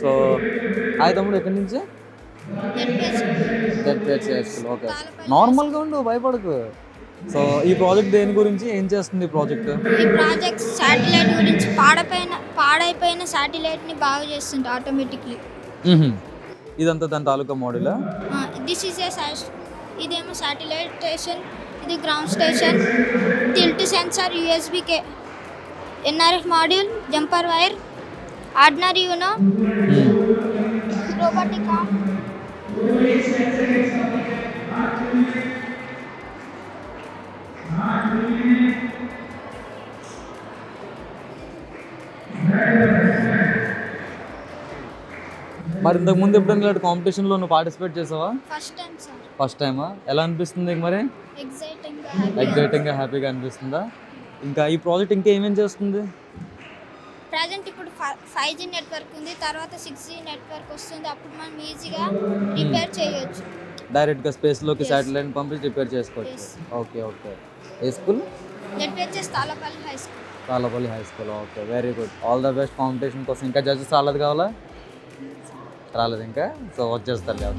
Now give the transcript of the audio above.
So hi తమ్ముడు ఎక్కడి నుంచి? ఓకే. నార్మల్గా ఉండు భయపడకు. సో ఈ ప్రాజెక్ట్ దేని గురించి ఏం చేస్తుంది ప్రాజెక్ట్? ఈ ప్రాజెక్ట్ శాటిలైట్ గురించి పాడైపోయిన పాడైపోయిన శాటిలైట్ని బాగు చేస్తుంది ఆటోమేటిక్లీ. ఇదంతా దాని తాలూకా మోడల్? దిస్ ఈజ్ ఏ ఇదేమో శాటిలైట్ స్టేషన్ ఇది ground station. Tilt sensor USB కే NRF module jumper wire ordinary Uno robotic. Arm మరి ఇంతకు ముందు ఎప్పుడైనా ఇలాంటి కాంపిటీషన్లో నువ్వు పార్టిసిపేట్ చేసావా? ఫస్ట్ టైం సార్ ఫస్ట్ టైమా ఎలా అనిపిస్తుంది నీకు మరి? ఎగ్జైటింగ్ ఎగ్జైటింగ్గా హ్యాపీగా అనిపిస్తుందా? ఇంకా ఈ ప్రాజెక్ట్ ఇంకా ఏమేం చేస్తుంది? ప్రజెంట్ ఇప్పుడు ఫైవ్ జీ నెట్వర్క్ ఉంది తర్వాత సిక్స్ జీ నెట్వర్క్ వస్తుంది. అప్పుడు మనం ఈజీగా రిపేర్ చేయొచ్చు. డైరెక్ట్గా స్పేస్లోకి Yes. శాటిలైట్ పంపించి రిపేర్ చేసుకోవచ్చు. Okay okay. A school? ZPHS Talapalli high school. Talapalli high school. Okay very good. All the best competition కోసం. ఇంకా జడ్జెస్ రాలేదు కావాలా? రాలేదు ఇంకా? సో వచ్చేస్తారు